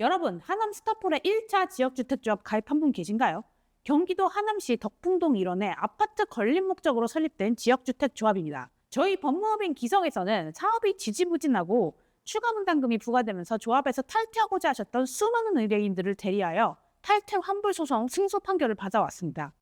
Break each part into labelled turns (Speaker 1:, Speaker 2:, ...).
Speaker 1: 여러분, 하남 스타폴의 1차 지역주택조합 가입한 분 계신가요? 경기도 하남시 덕풍동 일원에 아파트 건립 목적으로 설립된 지역주택조합입니다. 저희 법무법인 기성에서는 사업이 지지부진하고 추가 분담금이 부과되면서 조합에서 탈퇴하고자 하셨던 수많은 의뢰인들을 대리하여 탈퇴 환불 소송 승소 판결을 받아왔습니다.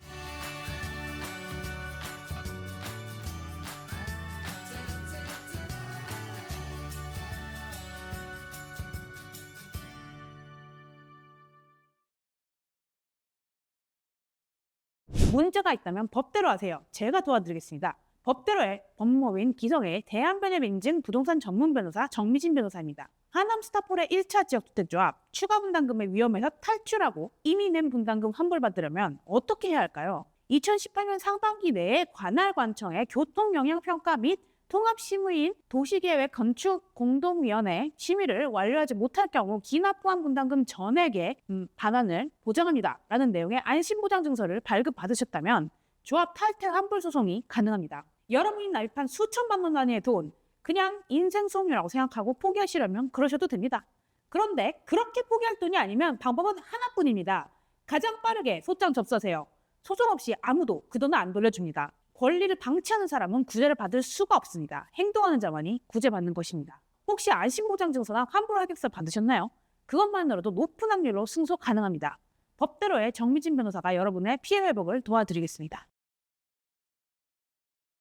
Speaker 1: 문제가 있다면 법대로 하세요. 제가 도와드리겠습니다. 법대로의 법무법인 기성의 대한변협 인증 부동산 전문 변호사 정미진 변호사입니다. 하남 스타폴의 1차 지역주택조합 추가 분담금의 위험에서 탈출하고 이미 낸 분담금 환불받으려면 어떻게 해야 할까요? 2018년 상반기 내에 관할관청의 교통영향평가 및 통합심의인 도시계획 건축 공동위원회 심의를 완료하지 못할 경우 기납 포함 분담금 전액의 음, 반환을 보장합니다. 라는 내용의 안심보장증서를 발급받으셨다면 조합 탈퇴 환불 소송이 가능합니다. 여러분이 납입한 수천만 원 단위의 돈 그냥 인생 소멸이라고 생각하고 포기하시려면 그러셔도 됩니다. 그런데 그렇게 포기할 돈이 아니면 방법은 하나뿐입니다. 가장 빠르게 소장 접수하세요. 소송 없이 아무도 그 돈을 안 돌려줍니다. 권리를 방치하는 사람은 구제를 받을 수가 없습니다. 행동하는 자만이 구제받는 것입니다. 혹시 안심보장증서나 환불 합격서 받으셨나요? 그것만으로도 높은 확률로 승소 가능합니다. 법대로의 정미진 변호사가 여러분의 피해 회복을 도와드리겠습니다.